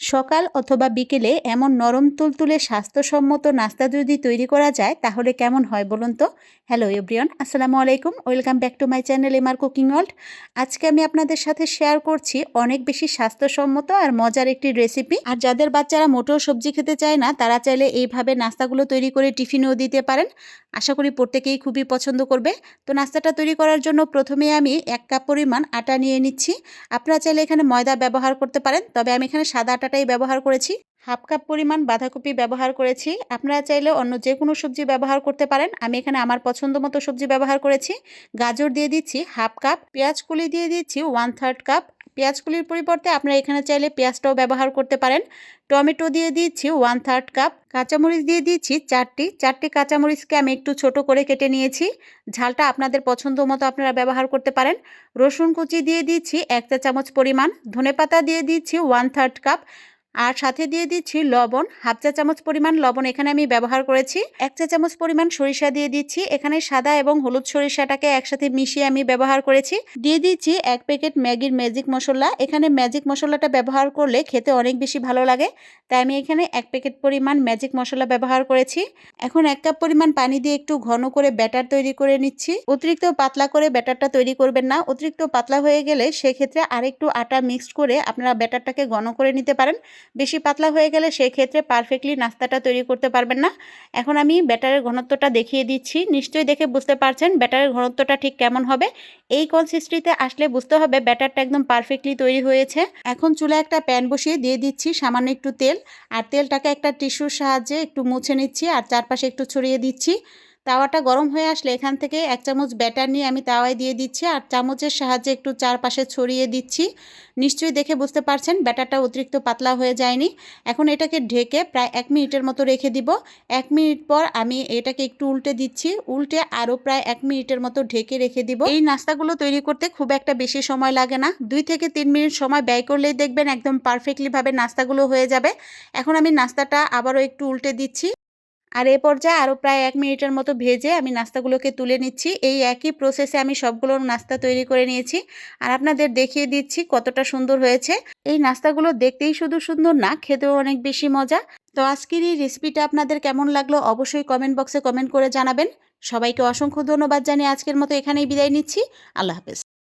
সকাল অথবা বিকেলে এমন নরম তুলতুলে স্বাস্থ্যসম্মত নাস্তা যদি তৈরি করা যায়, তাহলে কেমন হয় বলুন তো? হ্যালো এভরিওয়ান আসসালামু আলাইকুম। Welcome back to my channel MR cooking world আজকে আমি আপনাদের সাথে শেয়ার করছি অনেক বেশি স্বাস্থ্যসম্মত আর মজার একটি রেসিপি আর যাদের বাচ্চারা মোটেও সবজি খেতে চায় না, তারা চাইলে এইভাবে নাস্তাগুলো তৈরি করে টিফিনেও দিতে পারেন। আশা করি প্রত্যেকেই খুবই পছন্দ করবে। তো নাস্তাটা তৈরি করার জন্য প্রথমে আমি এক কাপ পরিমাণ আটা নিয়ে নিচ্ছি। আপনারা চাইলে এখানে ময়দা ব্যবহার করতে পারেন, তবে আমি এখানে সাদা আটাটাই ব্যবহার করেছি। হাফ কাপ পরিমাণ বাঁধাকপি ব্যবহার করেছি। আপনারা চাইলে অন্য যে কোনো সবজি ব্যবহার করতে পারেন। আমি এখানে আমার পছন্দ মতো সবজি ব্যবহার করেছি। গাজর দিয়ে দিচ্ছি হাফ কাপ, পেঁয়াজ কুলি দিয়ে দিচ্ছি ওয়ান থার্ড কাপ পেঁয়াজগুলির পরিবর্তে আপনারা এখানে চাইলে পেঁয়াজটাও ব্যবহার করতে পারেন। টমেটো দিয়ে দিয়েছি ওয়ান থার্ড কাপ কাঁচামরিচ দিয়ে দিয়েছি চারটি চারটি কাঁচামরিচকে আমি একটু ছোট করে কেটে নিয়েছি। ঝালটা আপনাদের পছন্দ মতো আপনারা ব্যবহার করতে পারেন। রসুন কুচি দিয়ে দিয়েছি এক চা চামচ পরিমাণ। ধনেপাতা দিয়ে দিয়েছি ওয়ান থার্ড কাপ আর সাথে দিয়ে দিচ্ছি লবণ, হাফ চা চামচ পরিমাণ লবণ এখানে আমি ব্যবহার করেছি। এক চা চামচ পরিমাণ সরিষা দিয়ে দিচ্ছি। এখানে সাদা এবং হলুদ সরিষাটাকে একসাথে মিশিয়ে আমি ব্যবহার করেছি। দিয়ে দিচ্ছি এক প্যাকেট ম্যাগির ম্যাজিক মশলা। এখানে ম্যাজিক মশলাটা ব্যবহার করলে খেতে অনেক বেশি ভালো লাগে। তাই আমি এখানে এক প্যাকেট পরিমাণ ম্যাজিক মশলা ব্যবহার করেছি। এখন এক কাপ পরিমাণ পানি দিয়ে একটু ঘন করে ব্যাটার তৈরি করে নিচ্ছি। অতিরিক্ত পাতলা করে ব্যাটারটা তৈরি করবেন না। অতিরিক্ত পাতলা হয়ে গেলে সেক্ষেত্রে আরেকটু আটা মিক্সড করে আপনারা ব্যাটারটাকে ঘন করে নিতে পারেন। বেশি পাতলা হয়ে গেলে সেক্ষেত্রে পারফেক্টলি নাস্তাটা তৈরি করতে পারবেন না। এখন আমি ব্যাটারের ঘনত্বটা দেখিয়ে দিচ্ছি। নিশ্চয়ই দেখে বুঝতে পারছেন ব্যাটারের ঘনত্বটা ঠিক কেমন হবে। এই কনসিস্ট্রিতে আসলে বুঝতে হবে ব্যাটারটা একদম পারফেক্টলি তৈরি হয়েছে। এখন চুলা একটা প্যান বসিয়ে দিয়ে দিচ্ছি সামান্য একটু তেল। আর তেলটাকে একটা টিস্যুর সাহায্যে একটু মুছে নিচ্ছি আর চারপাশে একটু ছড়িয়ে দিচ্ছি। তাওয়াটা গরম হয়ে আসলে এখান থেকে এক চামচ ব্যাটার নিয়ে আমি তাওয়ায় দিয়ে দিচ্ছি আর চামচের সাহায্যে একটু চারপাশে ছড়িয়ে দিচ্ছি। নিশ্চয়ই দেখে বুঝতে পারছেন, ব্যাটারটা অতিরিক্ত পাতলা হয়ে যায়নি। এখন এটাকে ঢেকে প্রায় এক মিনিটের মতো রেখে দিব। এক মিনিট পর আমি এটাকে একটু উল্টে দিচ্ছি। উল্টে আরও প্রায় এক মিনিটের মতো ঢেকে রেখে দিব। এই নাস্তাগুলো তৈরি করতে খুব একটা বেশি সময় লাগে না। দুই থেকে তিন মিনিট সময় ব্যয় করলেই দেখবেন একদম পারফেক্টলিভাবে নাস্তাগুলো হয়ে যাবে। এখন আমি নাস্তাটা আবারও একটু উল্টে দিচ্ছি। আর এ পর্যায়ে আরও প্রায় এক মিনিটের মতো ভেজে আমি নাস্তাগুলোকে তুলে নিচ্ছি। এই একই প্রসেসে আমি সবগুলো নাস্তা তৈরি করে নিয়েছি। আর আপনাদের দেখিয়ে দিচ্ছি কতটা সুন্দর হয়েছে। এই নাস্তাগুলো দেখতেই শুধু সুন্দর না, খেতেও অনেক বেশি মজা। তো আজকের এই রেসিপিটা আপনাদের কেমন লাগল অবশ্যই কমেন্ট বক্সে কমেন্ট করে জানাবেন। সবাইকে অসংখ্য ধন্যবাদ জানিয়ে আজকের মতো এখানেই বিদায় নিচ্ছি। আল্লাহ হাফেজ।